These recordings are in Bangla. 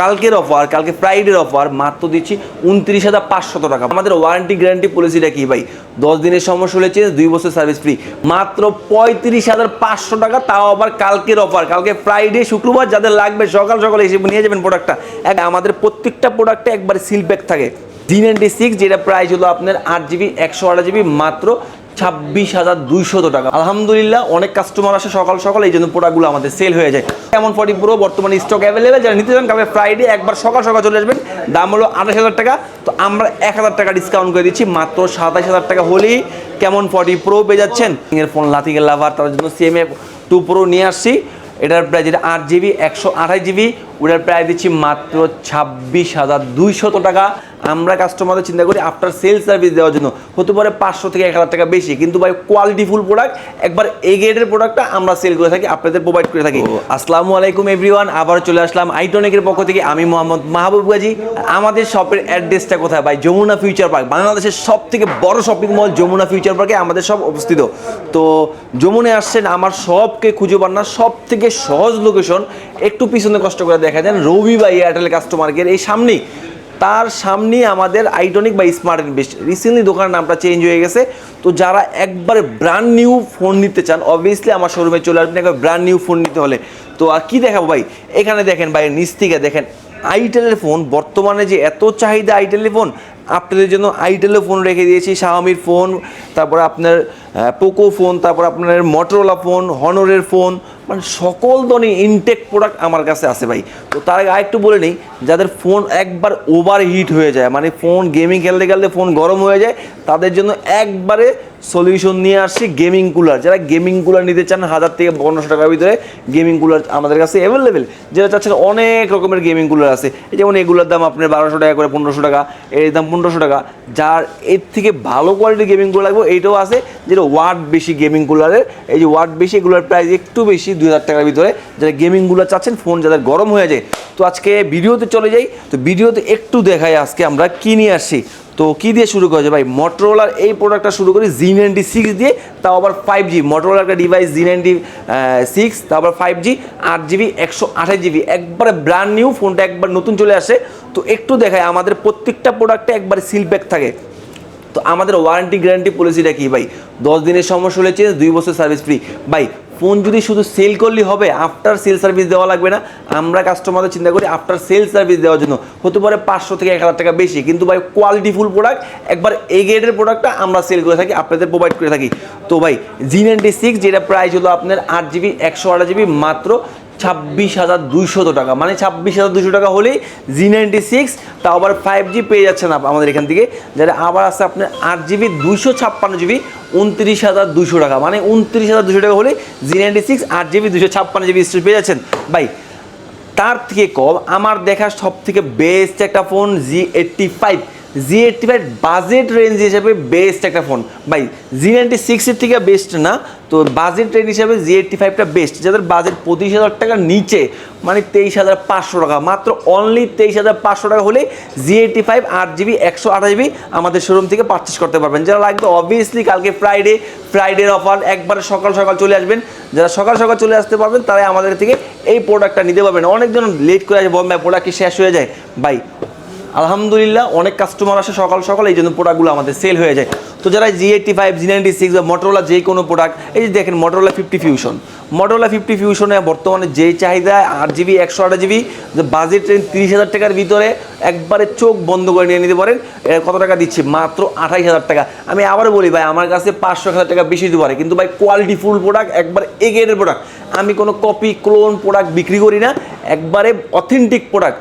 কালকের অফার কালকে ফ্রাইডের অফার মাত্র দিচ্ছি উনত্রিশ হাজার পাঁচশত টাকা। আমাদের ওয়ারেন্টি গ্যারান্টি পলিসিটা কি ভাই? দশ দিনের সমস্যা হলে চেঞ্জ দুই বছর সার্ভিস ফ্রি মাত্র পঁয়ত্রিশ হাজার পাঁচশো টাকা, তাও আবার কালকের অফার কালকে ফ্রাইডে শুক্রবার যাদের লাগবে, সকাল সকালে এসে নিয়ে যাবেন প্রোডাক্টটা এক, আমাদের প্রত্যেকটা প্রোডাক্টে একবার সিল থাকে। জি নাইনটি সিক্স যেটা প্রাইস হলো আপনার আট জিবি একশো আট জিবি মাত্র ছাব্বিশ হাজার দুইশত টাকা। আলহামদুলিল্লাহ, অনেক কাস্টমার আসে সকাল সকাল, এই জন্য প্রোডাক্টগুলো আমাদের সেল হয়ে যায়। এমন ফর্টি প্রো বর্তমানে স্টক অ্যাভেলেবেল যারা নিতে চান কালকে ফ্রাইডে একবার সকাল সকাল চলে আসবেন। দাম হলো আঠাশ হাজার টাকা। তো আমরা এক হাজার টাকা ডিসকাউন্ট করে দিচ্ছি, মাত্র সাতাশ হাজার টাকা হলেই কেমন ফর্টি প্রো পেয়ে যাচ্ছেন। এর ফোন লাথিকের লাভার তার জন্য সিএমএ টু প্রো নিয়ে আসছি। এটার প্রায় যেটা আট জিবি একশো আঠাশ জিবি ওটার প্রায় দিচ্ছি মাত্র ছাব্বিশ হাজার দুইশত টাকা। আমরা কাস্টমারদের চিন্তা করি আফটার সেল সার্ভিস দেওয়ার জন্য। হতে পারে পাঁচশো থেকে এক হাজার টাকা বেশি। কিন্তু ভাই কোয়ালিটি ফুল প্রোডাক্ট একবার এই গ্রেডের প্রোডাক্টটা আমরা সেল করে থাকি আপনাদের প্রোভাইড করে থাকি। আসসালামু আলাইকুম এভরিওয়ান আবার চলে আসলাম আইটনিকের পক্ষ থেকে। আমি মোহাম্মদ মাহবুব গাজী। আমাদের শপের অ্যাড্রেসটা কোথায়? ভাই যমুনা ফিউচার পার্ক বাংলাদেশের সব থেকে বড় শপিং মল যমুনা ফিউচার পার্কে আমাদের সব অবস্থিত। তো যমুনায় আসছেন আমার সবকে খুঁজে পান না সব থেকে সহজ লোকেশন একটু পিছনে কষ্ট করে দেখা যান, রবি বা এয়ারটেল কাস্টমার কেয়ার এই সামনেই, তার সামনেই আমাদের আইটনিক বা স্মার্ট ইনভেস্ট রিসেন্টলি দোকানের নামটা চেঞ্জ হয়ে গেছে, তো যারা একবারে ব্র্যান্ড নিউ ফোন নিতে চান অবভিয়াসলি আমার শোরুমে চলে আসবেন, একবার ব্র্যান্ড নিউ ফোন নিতে হলে। তো আর কী দেখাবো ভাই? এখানে দেখেন ভাই, নিচ থেকে দেখেন আইটেলের ফোন বর্তমানে যে এত চাহিদা আইটেলের ফোন আপনাদের জন্য আইটেলের ফোন রেখে দিয়েছি শাওমির ফোন তারপর আপনার পোকো ফোন তারপর আপনার মটোরোলা ফোন হনরের ফোন মানে সকল ধরনের ইনটেক প্রোডাক্ট আমার কাছে আছে ভাই। তো তার আগে আরেকটু বলে নিই, যাদের ফোন একবার ওভার হিট হয়ে যায় মানে ফোন গেমিং খেলতে খেলতে ফোন গরম হয়ে যায়, তাদের জন্য একবারে সলিউশন নিয়ে আসছি গেমিং কুলার যারা গেমিং কুলার নিতে চান, হাজার থেকে পনেরোশো টাকার ভিতরে গেমিং কুলার আমাদের কাছে অ্যাভেলেবেল যেটা চাচ্ছেন অনেক রকমের গেমিং কুলার আছে যেমন এগুলোর দাম আপনার বারোশো টাকা করে পনেরোশো টাকা, এর দাম পনেরোশো টাকা। যার এর থেকে ভালো কোয়ালিটির গেমিং কুলার লাগবে, এইটাও আছে, যেটা ওয়াট বেশি গেমিং কুলারের এই যে ওয়াট বেশি, এগুলোর প্রাইস একটু বেশি, দুই হাজার টাকার ভিতরে। যারা গেমিংগুলো চাচ্ছেন ফোন যাদের গরম হয়ে যায়। তো আজকে ভিডিওতে চলে যাই। তো ভিডিওতে একটু দেখাই আজকে আমরা কি নিয়ে আসছি। তো কি দিয়ে শুরু করেছে ভাই? মটোরোলার এই প্রোডাক্টটা শুরু করি জি নাইনটি সিক্স দিয়ে, তাও আবার ফাইভ জি মটোরোলার একটা ডিভাইস জি নাইনটি সিক্স তাও আবার ফাইভ জি আট জিবি একশো আঠাশ জিবি একবারে ব্র্যান্ড নিউ ফোনটা একবার নতুন চলে আসে। তো একটু দেখায় আমাদের প্রত্যেকটা প্রোডাক্টে একবার সিল প্যাক থাকে। তো আমাদের ওয়ারেন্টি গ্যারান্টি পলিসিটা কী ভাই? দশ দিনের সমস্যা হলে চেঞ্জ, দুই বছর সার্ভিস ফ্রি ভাই ফোন যদি শুধু সেল করলেই হবে আফটার সেল সার্ভিস দেওয়া লাগবে না। আমরা কাস্টমারদের চিন্তা করি আফটার সেল সার্ভিস দেওয়ার জন্য। হতে পারে পাঁচশো থেকে এক হাজার টাকা বেশি, কিন্তু ভাই কোয়ালিটি ফুল প্রোডাক্ট একবার এই গ্রেডের প্রোডাক্টটা আমরা সেল করে থাকি, আপনাদের প্রোভাইড করে থাকি। তো ভাই জি নাইনটি সিক্স যেটা প্রাইস হলো আপনার আট জিবি একশো আট জিবি মাত্র ছাব্বিশ হাজার দুইশত টাকা। মানে ছাব্বিশ হাজার দুশো টাকা হলেই জি নাইনটি সিক্স তাও আবার ফাইভ জি পেয়ে যাচ্ছেন আমাদের এখান থেকে। যারা আবার আছে আপনার আট জিবি দুইশো ছাপ্পান্ন জিবি উনত্রিশ হাজার দুশো টাকা। মানে উনত্রিশ হাজার দুশো টাকা হলে জি নাইনটি সিক্স আট জিবি, দুশো ছাপ্পান্ন জিবি স্টোরেজ পেয়ে যাচ্ছেন। ভাই, তার থেকে কম, আমার দেখা সব থেকে বেস্ট একটা phone G eighty five G eighty five budget range হিসাবে বেস্ট একটা ফোন ভাই জি নাইনটি সিক্সের থেকে বেস্ট না তো বাজেট রেঞ্জ হিসাবে জি এইট্টি ফাইভটা বেস্ট যাদের বাজেট পঁচিশ হাজার টাকার নিচে মানে তেইশ হাজার পাঁচশো টাকা, মাত্র অনলি তেইশ হাজার পাঁচশো টাকা হলে জি এইট্টি ফাইভ আট জিবি একশো আঠাশ জিবি আমাদের শোরুম থেকে পারচেস করতে পারবেন। যারা লাগবে অবভিয়াসলি কালকে ফ্রাইডে ফ্রাইডের অফার একবারে সকাল সকাল চলে আসবেন। যারা সকাল সকাল চলে আসতে পারবেন, তারাই আমাদের থেকে এই প্রোডাক্টটা নিতে পারবেন। অনেকজন লেট করে আসে বম্বে প্রোডাক্টটি শেষ হয়ে যায়? ভাই আলহামদুলিল্লাহ, অনেক কাস্টমার আসে সকাল সকাল, এই জন্য প্রোডাক্টগুলো আমাদের সেল হয়ে যায়। তো যারা G eighty five G ninety six বা মোটরোলা যে কোনো প্রোডাক্ট এই যে দেখেন Motorola fifty fusion Motorola fifty ফিউশনে বর্তমানে যে চাহিদা, আট জিবি একশো আট জিবি যে বাজেট ট্রেন তিরিশ হাজার টাকার ভিতরে একবারে চোখ বন্ধ করে নিয়ে নিতে পারেন। কত টাকা দিচ্ছি? মাত্র আঠাইশ হাজার টাকা। আমি আবার বলি ভাই, আমার কাছে পাঁচশো হাজার টাকা বেশি দিতে পারে, কিন্তু ভাই কোয়ালিটি ফুল প্রোডাক্ট একবার এ গ্রেডের প্রোডাক্ট আমি কোনো কপি ক্লোন প্রোডাক্ট বিক্রি করি না, একবারে অথেন্টিক প্রোডাক্ট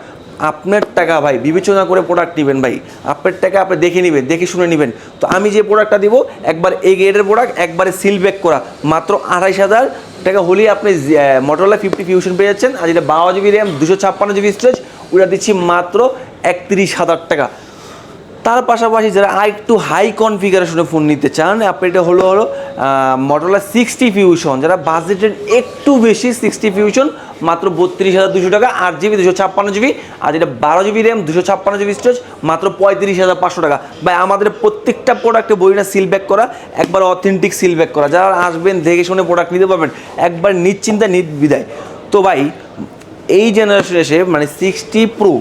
আপনার টাকা ভাই, বিবেচনা করে প্রোডাক্ট নেবেন ভাই। আপনার টাকা আপনি দেখে নেবেন, দেখে শুনে নেবেন। তো আমি যে প্রোডাক্টটা দিব, একবার এই গ্রেডের প্রোডাক্ট একবারে সিল ব্যাক করা। মাত্র আড়াইশ হাজার টাকা হলেই আপনি মোটরলা ফিফটি ফিউশন পেয়ে যাচ্ছেন। আর যেটা বারো জিবি র্যাম দুশো ছাপ্পান্ন জিবি স্টোরেজ ওটা দিচ্ছি মাত্র একত্রিশ হাজার টাকা। তার পাশাপাশি যারা আর একটু হাই কনফিগারেশনে ফোন নিতে চান, আপনি এটা হলো হলো মটোলা সিক্সটি ফিউশন যারা বাজেটের একটু বেশি সিক্সটি ফিউশন মাত্র বত্রিশ হাজার দুশো টাকা, আট জিবি দুশো ছাপ্পান্ন জিবি আর যেটা বারো জিবি র্যাম দুশো ছাপ্পান্ন জিবি স্টোরেজ মাত্র পঁয়ত্রিশ হাজার পাঁচশো টাকা। ভাই, আমাদের প্রত্যেকটা প্রোডাক্টে বইটা সিল ব্যাক করা, একবার অথেন্টিক সিল ব্যাক করা। যারা আসবেন, দেখে শুনে প্রোডাক্ট নিতে পারবেন, একবার নিশ্চিন্তা নির্বিধায় তো ভাই, এই জেনারেশন এসে মানে সিক্সটি প্রো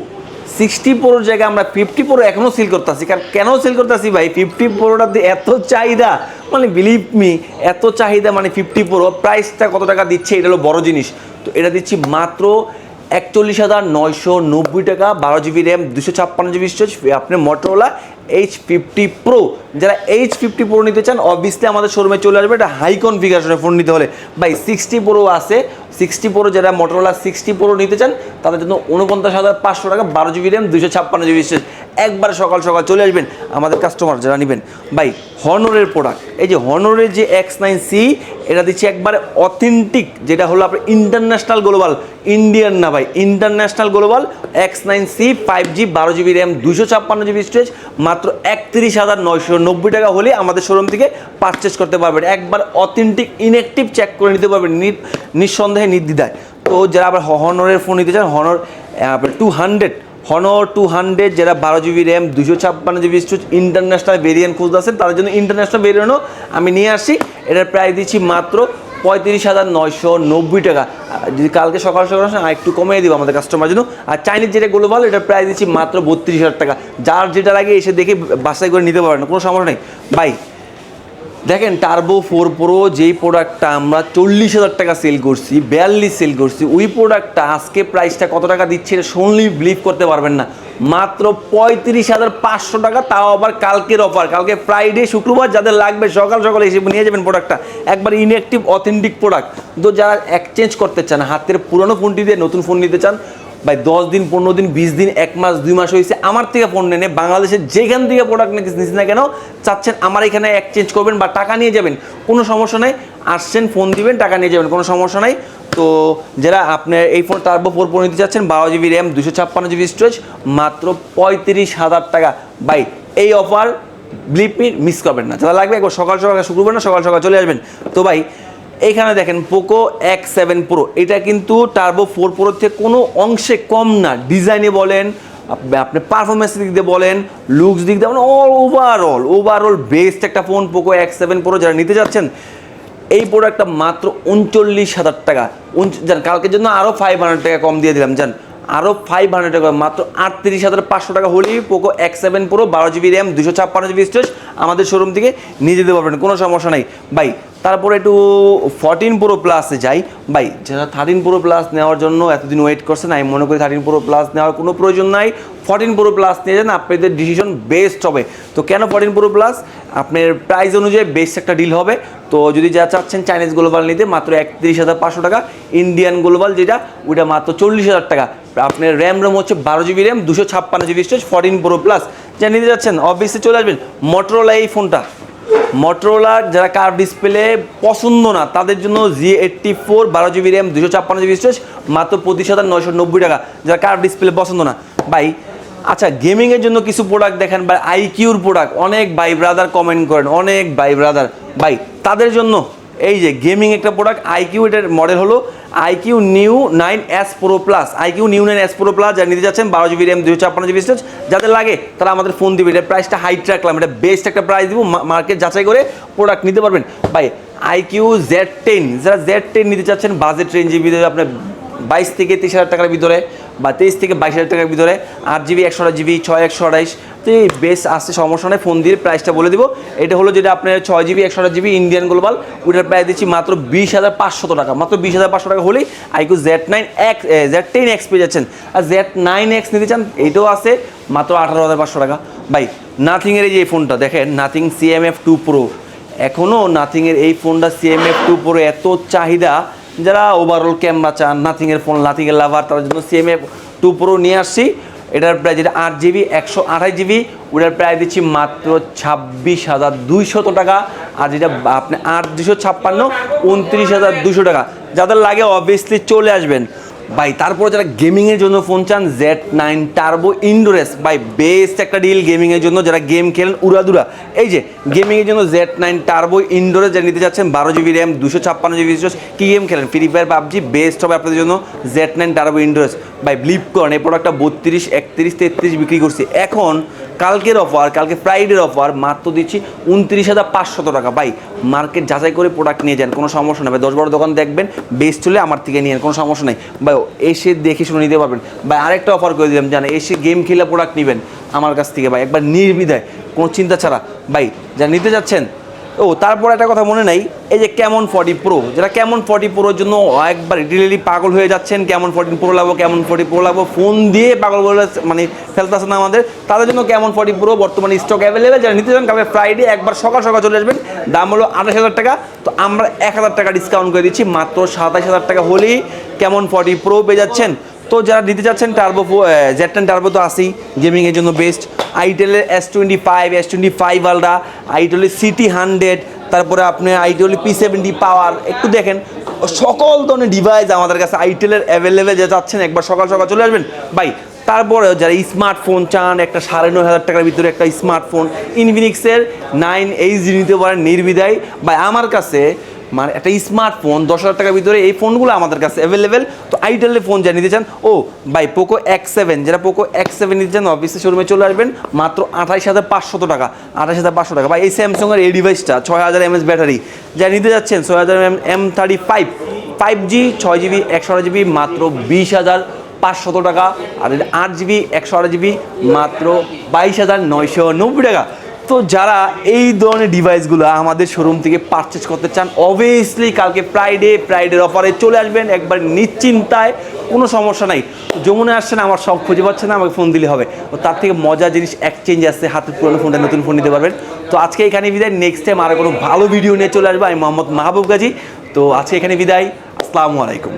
সিক্সটি প্রোর জায়গায় আমরা ফিফটি প্রো এখনও সেল করতেছি। কারণ কেন সেল করতেছি ভাই? ফিফটি প্রোটা এত চাহিদা মানে বিলিভ মি এত চাহিদা মানে ফিফটি প্রো প্রাইসটা কত টাকা দিচ্ছে, এটা হলো বড় জিনিস। তো এটা দিচ্ছি মাত্র একচল্লিশ হাজার নয়শো নব্বই টাকা, বারো জিবি র্যাম, দুশো ছাপ্পান্ন জিবি স্টোরেজ আপনি মোটরোলা এইচ ফিফটি প্রো যারা এইচ ফিফটি প্রো নিতে চান অবভিয়াসলি আমাদের শোরুমে চলে আসবে, এটা হাই কনফিগারেশনের ফোন নিতে হলে। ভাই সিক্সটি প্রো আছে সিক্সটি প্রো যারা মোটরোলা সিক্সটি প্রো নিতে চান, তাদের জন্য উনপঞ্চাশ হাজার পাঁচশো টাকা, বারো জিবি র্যাম দুশো ছাপ্পান্ন জিবি একবার সকাল সকাল চলে আসবেন, আমাদের কাস্টমার যারা নেবেন। ভাই হর্নরের প্রোডাক্ট এই যে হর্নরের যে এক্স নাইন সি এটা দিচ্ছে একবারে অথেন্টিক যেটা হলো আপনার ইন্টারন্যাশনাল গ্লোবাল ইন্ডিয়ান না ভাই international global X nine C five G বারো জিবি র্যাম দুশো ছাপ্পান্ন জিবি স্টোরেজ মাত্র একত্রিশ হাজার নয়শো নব্বই টাকা হলে আমাদের শোরুম থেকে পারচেস করতে পারবেন। একবার অথেন্টিক ইনঅ্যাক্টিভ চেক করে নিতে পারবেন নিঃসন্দেহে নির্দ্বিধায়। তো যারা আবার হনরের ফোন নিতে চান হনর আপনার two hundred Honor two hundred যারা বারো জিবি র্যাম দুশো ছাপ্পান্ন জিবি স্টোরেজ ইন্টারন্যাশনাল ভেরিয়েন্ট খুঁজতে আছেন তাদের জন্য ইন্টারন্যাশনাল ভেরিয়েন্টও আমি নিয়ে আসি। এটার প্রাইস দিচ্ছি মাত্র পঁয়ত্রিশ হাজার নয়শো নব্বই টাকা। যদি কালকে সকাল সকাল আসেন আর একটু কমিয়ে দিব আমাদের কাস্টমার জন্য। আর চাইনিজ যেটা গ্লোবাল এটার প্রাইস দিচ্ছি মাত্র বত্রিশ হাজার টাকা। যার যেটা লাগে এসে দেখে বাসায় করে নিতে পারেন কোনো সমস্যা নেই। বাই দেখেন টার্বো ফোর প্রো যেই প্রোডাক্টটা আমরা চল্লিশ হাজার টাকা সেল করছি, বিয়াল্লিশ সেল করছি, ওই প্রোডাক্টটা আজকে প্রাইসটা কত টাকা দিচ্ছে এটা শুনলেই বিলিভ করতে পারবেন না। মাত্র পঁয়ত্রিশ হাজার পাঁচশো টাকা, তাও আবার কালকের অফার কালকে ফ্রাইডে শুক্রবার যাদের লাগবে সকাল সকালে এসে নিয়ে যাবেন প্রোডাক্টটা একবার ইনঅ্যাক্টিভ অথেন্টিক প্রোডাক্ট তো যারা এক্সচেঞ্জ করতে চান, হাতের পুরনো ফোনটি দিয়ে নতুন ফোন নিতে চান ভাই, দশ দিন, পনেরো দিন, বিশ দিন, এক মাস, দুই মাস হয়েছে আমার থেকে ফোন নেনে বাংলাদেশের যেখান থেকে প্রোডাক্ট নিচ্ছেন না কেন, চাচ্ছেন আমার এখানে এক্সচেঞ্জ করবেন বা টাকা নিয়ে যাবেন। কোনো সমস্যা নেই, আসছেন ফোন দিবেন, টাকা নিয়ে যাবেন, কোনো সমস্যা নাই। তো যারা আপনার এই ফোন টার্বো ফোর ফোন নিতে চাচ্ছেন, বারো জিবি র্যাম দুশো ছাপ্পান্ন জিবি স্টোরেজ মাত্র পঁয়ত্রিশ হাজার টাকা। ভাই, এই অফার ব্লিপি মিস করবেন না। যারা লাগবে একবার সকাল সকাল শুক্রবার না, সকাল সকাল চলে আসবেন। তো ভাই এইখানে দেখেন পোকো এক্স সেভেন প্রো এটা কিন্তু টার্বো ফোর প্রো থেকে কোনো অংশে কম না। ডিজাইনে বলেন আপনি পারফরমেন্স দিক দিয়ে বলেন লুকস দিক দিয়ে বলেন অল ওভারঅল ওভারঅল বেস্ট একটা phone Poco X seven pro যারা নিতে যাচ্ছেন, এই প্রোডাক্টটা মাত্র উনচল্লিশ হাজার টাকা। উন- জান কালকের জন্য আরও ফাইভ হান্ড্রেড টাকা কম দিয়ে দিলাম জান আরও ফাইভ হান্ড্রেড টাকা মাত্র আটত্রিশ হাজার পাঁচশো টাকা হলেই পোকো এক্স সেভেন প্রো বারো জিবি র্যাম দুশো ছাপ্পান্ন জিবি স্টোরেজ আমাদের শোরুম থেকে নিয়ে যেতে পারবেন, কোনো সমস্যা নাই। ভাই, তারপরে একটু ফোরটিন প্রো প্লাসে যাই। ভাই, যারা থার্টিন প্রো প্লাস নেওয়ার জন্য এতদিন ওয়েট করছেন, আমি মনে করি থার্টিন প্রো প্লাস নেওয়ার কোনো প্রয়োজন নাই। ফোরটিন প্রো প্লাস নিয়ে যান, আপনাদের ডিসিশন বেস্ট হবে। তো কেন ফোরটিন প্রো প্লাস আপনার প্রাইস অনুযায়ী বেস্ট একটা ডিল হবে। তো যদি যা চাচ্ছেন চাইনিজ গ্লোবাল নিতে, মাত্র একত্রিশ হাজার পাঁচশো টাকা। ইন্ডিয়ান গ্লোবাল যেটা, ওইটা মাত্র চল্লিশ হাজার টাকা। আপনার র্যাম রোম হচ্ছে বারো জিবি র্যাম দুশো ছাপ্পান্ন GB storage fourteen pro plus যা নিতে যাচ্ছেন অফিসে চলে আসবেন মোটরোলা এই ফোনটা মোটরোলার যারা কার ডিসপ্লে পছন্দ না, তাদের জন্য জি এইটটি ফোর বারো জিবি র্যাম দুশো ছাপ্পান্ন জিবি স্টোরেজ মাত্র পঁচিশ হাজার নয়শো নব্বই টাকা। যারা কার ডিসপ্লে পছন্দ না, ভাই আচ্ছা গেমিংয়ের জন্য কিছু প্রোডাক্ট দেখেন বা আইকিউর প্রোডাক্ট অনেক ভাই ব্রাদার কমেন্ট করেন, অনেক ভাই ব্রাদার ভাই, তাদের জন্য এই যে গেমিং একটা প্রোডাক্ট আইকিউ এটার মডেল হলো iQOO Neo nine S Pro Plus iQOO Neo nine S Pro Plus যা নিতে যাচ্ছেন, বারো জিবি র্যাম দুশো ছাপ্পান্ন জিবি স্টোরেজ যাদের লাগে, তারা আমাদের ফোন দিবে। এটার প্রাইসটা হাইট রাখলাম। এটা বেস্ট একটা প্রাইস দিব মার্কেট যাচাই করে প্রোডাক্ট নিতে পারবেন। ভাই আইকিউ জেড টেন যারা জেড টেন নিতে চাচ্ছেন বাজেট রেঞ্জের ভিতরে আপনার বাইশ থেকে তেইশ হাজার টাকার ভিতরে বা তেইশ থেকে বাইশ হাজার টাকার ভিতরে আট জিবি, একশো আট জিবি, ছয়, একশো আড়াইশ তো এই বেশ আসছে, সমস্যা নেই ফোন দিয়ে প্রাইসটা বলে দিব। এটা হলো যেটা আপনার ছয় জিবি, একশো আট জিবি ইন্ডিয়ান গ্লোবাল ওইটার প্রাইস দিচ্ছি মাত্র বিশ হাজার পাঁচশো টাকা। মাত্র বিশ হাজার পাঁচশো টাকা হলেই iQOO Z nine X Z ten X পেয়ে যাচ্ছেন। আর জেড নাইন এক্স নিতে চান এইটাও আছে, মাত্র আঠারো হাজার পাঁচশো টাকা। ভাই নাথিংয়ের এই যে ফোনটা দেখেন নাথিং সিএমএফ টু প্রো এখনও নাথিংয়ের এই ফোনটা সিএমএফ টু প্রো এত চাহিদা যারা ওভারঅল ক্যামেরা চান নাথিংয়ের ফোন নাথিংয়ের লাভার তাদের জন্য সিএমএফ টু প্রো নিয়ে আসছি। এটার প্রায় যেটা আট জিবি একশো আঠাশ জিবি ওটার প্রায় দিচ্ছি মাত্র ছাব্বিশ হাজার দুইশত টাকা। আর যেটা আপনি আট দুশো ছাপ্পান্ন, উনত্রিশ হাজার দুশো টাকা। যাদের লাগে অবভিয়াসলি চলে আসবেন। ভাই, তারপরে যারা গেমিংয়ের জন্য ফোন চান জেড নাইন টার্বো ইন্ডোরেস ভাই বেস্ট একটা ডিল গেমিংয়ের জন্য, যারা গেম খেলেন, উড়াদুরা। এই যে গেমিংয়ের জন্য জেড নাইন টার্বো ইন্ডোরেস যারা নিতে চাচ্ছেন বারো জিবি র্যাম দুশো ছাপ্পান্ন জিবি কী গেম খেলেন? ফ্রি ফায়ার পাবজি বেস্ট হবে আপনাদের জন্য জেড নাইন টার্বো ইন্ডোরেস ভাই ব্লিপ করেন এই প্রোডাক্টটা বত্রিশ, একত্রিশ, তেত্রিশ বিক্রি করছি। এখন কালকের অফার কালকে ফ্রাইডের অফার মাত্র দিচ্ছি উনত্রিশ হাজার পাঁচশত টাকা। ভাই মার্কেট যাচাই করে প্রোডাক্ট নিয়ে যান, কোনো সমস্যা নেই। ভাই, দশ বারো দোকান দেখবেন বেস্ট হলে আমার থেকে নিয়ে কোনো সমস্যা নেই। ভাই, এসে দেখে শুনে নিতে পারবেন। ভাই, আরেকটা অফার করে দিলাম, জানেন, এসে গেম খেলে প্রোডাক্ট নেবেন আমার কাছ থেকে। ভাই, একবার নির্বিধায়, কোনো চিন্তা ছাড়া। ভাই যা নিতে যাচ্ছেন ও, তারপর একটা কথা মনে নাই, এই যে কেমন ফর্টি প্রো যেটা কেমন ফর্টি প্রোর জন্য একবার ডিলিভারি পাগল হয়ে যাচ্ছেন, কেমন ফর্টি প্রো লাগবো কেমন ফর্টি প্রো লাগবো ফোন দিয়ে পাগল বলে মানে ফেলতেছে না আমাদের, তাদের জন্য কেমন ফর্টি প্রো বর্তমানে স্টক অ্যাভেলেবেল যারা নিতে চান কালকে ফ্রাইডে একবার সকাল সকাল চলে আসবেন, দাম হলো আঠাশ হাজার টাকা, তো আমরা এক হাজার টাকা ডিসকাউন্ট করে দিচ্ছি, মাত্র সাতাশ হাজার টাকা হলেই কেমন ফর্টি প্রো পেয়ে যাচ্ছেন। তো যারা নিতে চাচ্ছেন টার্বো জেড টেন টার্বো তো আসেই গেমিংয়ের জন্য best আইটেলের S twenty five S twenty five আলরা আইটেলের সিটি হান্ড্রেড তারপরে আপনি আইটেলের পি সেভেন্টি পাওয়ার একটু দেখেন। সকল ধরনের ডিভাইস আমাদের কাছে আইটেলের অ্যাভেলেবেল যে চাচ্ছেন একবার সকাল সকাল চলে আসবেন। ভাই তারপরে যারা স্মার্টফোন চান, একটা সাড়ে নয় হাজার টাকার ভিতরে একটা স্মার্টফোন ইনফিনিক্সের নাইন এইচ নিতে পারেন নির্বিধায়। ভাই, আমার কাছে মানে একটা স্মার্টফোন দশ হাজার টাকার ভিতরে এই ফোনগুলো আমাদের কাছে অ্যাভেলেবেল তো আইটেলের ফোন যা নিতে চান, ও, ভাই পোকো এক্স সেভেন যারা পোকো এক্স সেভেন নিতে চান অফিসে শোরুমে চলে আসবেন, মাত্র আঠাইশ হাজার পাঁচশত টাকা, আঠাইশ হাজার পাঁচশো টাকা। ভাই, এই স্যামসংয়ের এই ডিভাইসটা ছয় হাজার এমএস ব্যাটারি যা নিতে যাচ্ছেন, ছয় হাজার M M thirty five five G ছয় জিবি, একশো আট জিবি, মাত্র বিশ হাজার পাঁচশত টাকা। আর আট জিবি, একশো আট জিবি, মাত্র বাইশ হাজার নয়শো নব্বই টাকা। তো যারা এই ধরনের ডিভাইসগুলো আমাদের শোরুম থেকে পারচেস করতে চান অবভিয়াসলি কালকে প্রাইডে ফ্রাইডের অফারে চলে আসবেন। একবার নিশ্চিন্তায়, কোনো সমস্যা নাই। যমুনে আসছেন আমার সব খুঁজে পাচ্ছে না, আমাকে ফোন দিলে হবে। তো তার থেকে মজার জিনিস এক্সচেঞ্জ আসছে, হাতের পুরনো ফোনটা নতুন ফোন নিতে পারবেন। তো আজকে এখানে বিদায়। নেক্সট টাইম আরও কোনো ভালো ভিডিও নিয়ে চলে আসব। আমি মোহাম্মদ মাহবুব গাজী। তো আজকে এখানে বিদায়। আসসালামু আলাইকুম।